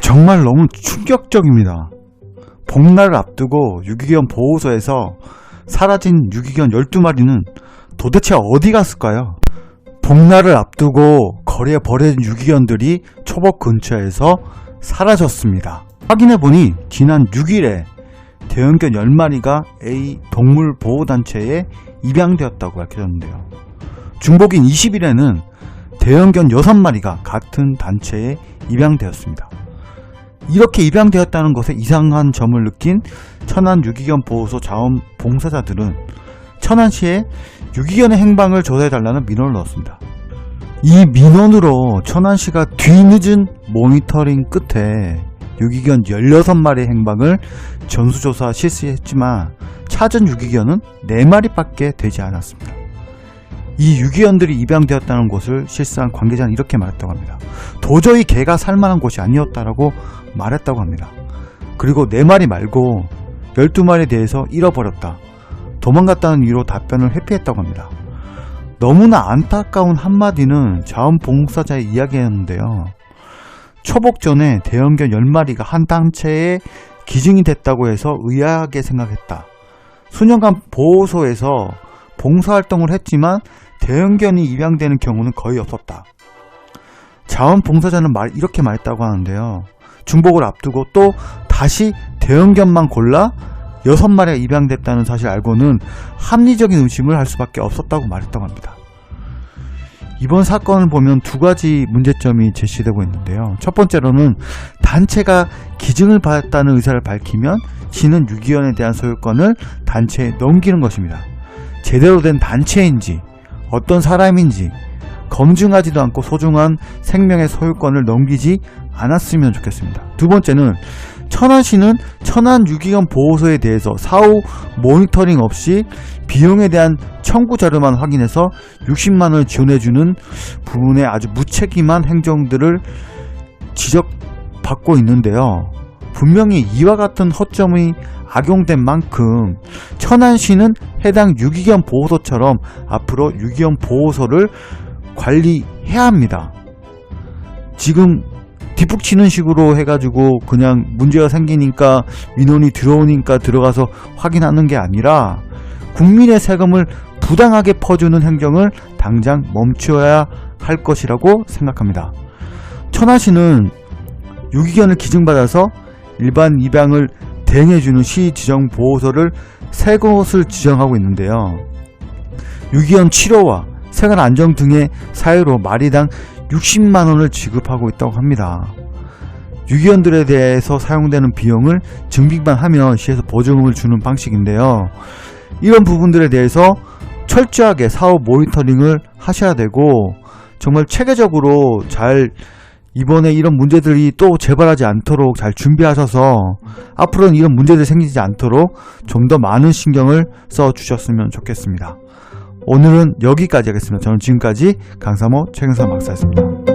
정말 너무 충격적입니다. 복날을 앞두고 유기견 보호소에서 사라진 유기견 12마리는 도대체 어디 갔을까요? 복날을 앞두고 거리에 버려진 유기견들이 초복 근처에서 사라졌습니다. 확인해보니 지난 6일에 대형견 10마리가 A 동물보호단체에 입양되었다고 밝혀졌는데요. 중복인 20일에는 대형견 6마리가 같은 단체에 입양되었습니다. 이렇게 입양되었다는 것에 이상한 점을 느낀 천안 유기견 보호소 자원 봉사자들은 천안시에 유기견의 행방을 조사해달라는 민원을 넣었습니다. 이 민원으로 천안시가 뒤늦은 모니터링 끝에 유기견 16마리의 행방을 전수조사 실시했지만 찾은 유기견은 4마리밖에 되지 않았습니다. 이 유기견들이 입양되었다는 것을 실사한 관계자는 이렇게 말했다고 합니다. 도저히 개가 살만한 곳이 아니었다라고 말했다고 합니다. 그리고 4마리 말고 12마리에 대해서 잃어버렸다. 도망갔다는 이유로 답변을 회피했다고 합니다. 너무나 안타까운 한마디는 자원봉사자의 이야기였는데요. 초복 전에 대형견 10마리가 한 단체에 기증이 됐다고 해서 의아하게 생각했다. 수년간 보호소에서 봉사활동을 했지만 대형견이 입양되는 경우는 거의 없었다. 자원봉사자는 말, 이렇게 말했다고 하는데요. 중복을 앞두고 또 다시 대형견만 골라 6마리가 입양됐다는 사실 알고는 합리적인 의심을 할 수밖에 없었다고 말했다고 합니다. 이번 사건을 보면 두 가지 문제점이 제시되고 있는데요. 첫 번째로는 단체가 기증을 받았다는 의사를 밝히면 시는 유기견에 대한 소유권을 단체에 넘기는 것입니다. 제대로 된 단체인지 어떤 사람인지 검증하지도 않고 소중한 생명의 소유권을 넘기지 않았으면 좋겠습니다. 두 번째는 천안시는 천안 유기견 보호소에 대해서 사후 모니터링 없이 비용에 대한 청구 자료만 확인해서 60만 원을 지원해주는 부분에 아주 무책임한 행정들을 지적받고 있는데요. 분명히 이와 같은 허점이 악용된 만큼 천안시는 해당 유기견 보호소처럼 앞으로 유기견 보호소를 관리해야 합니다. 지금 뒷북치는 식으로 해가지고 그냥 문제가 생기니까 민원이 들어오니까 들어가서 확인하는 게 아니라 국민의 세금을 부당하게 퍼주는 행정을 당장 멈춰야 할 것이라고 생각합니다. 천안시는 유기견을 기증받아서 일반 입양을 대행해주는 시 지정 보호소를 세 곳을 지정하고 있는데요. 유기견 치료와 생활 안정 등의 사유로 마리당 60만 원을 지급하고 있다고 합니다. 유기견들에 대해서 사용되는 비용을 증빙만 하면 시에서 보조금을 주는 방식인데요. 이런 부분들에 대해서 철저하게 사업 모니터링을 하셔야 되고 정말 체계적으로 잘 이번에 이런 문제들이 또 재발하지 않도록 잘 준비하셔서 앞으로는 이런 문제들이 생기지 않도록 좀 더 많은 신경을 써 주셨으면 좋겠습니다. 오늘은 여기까지 하겠습니다. 저는 지금까지 강사모 최경선 박사였습니다.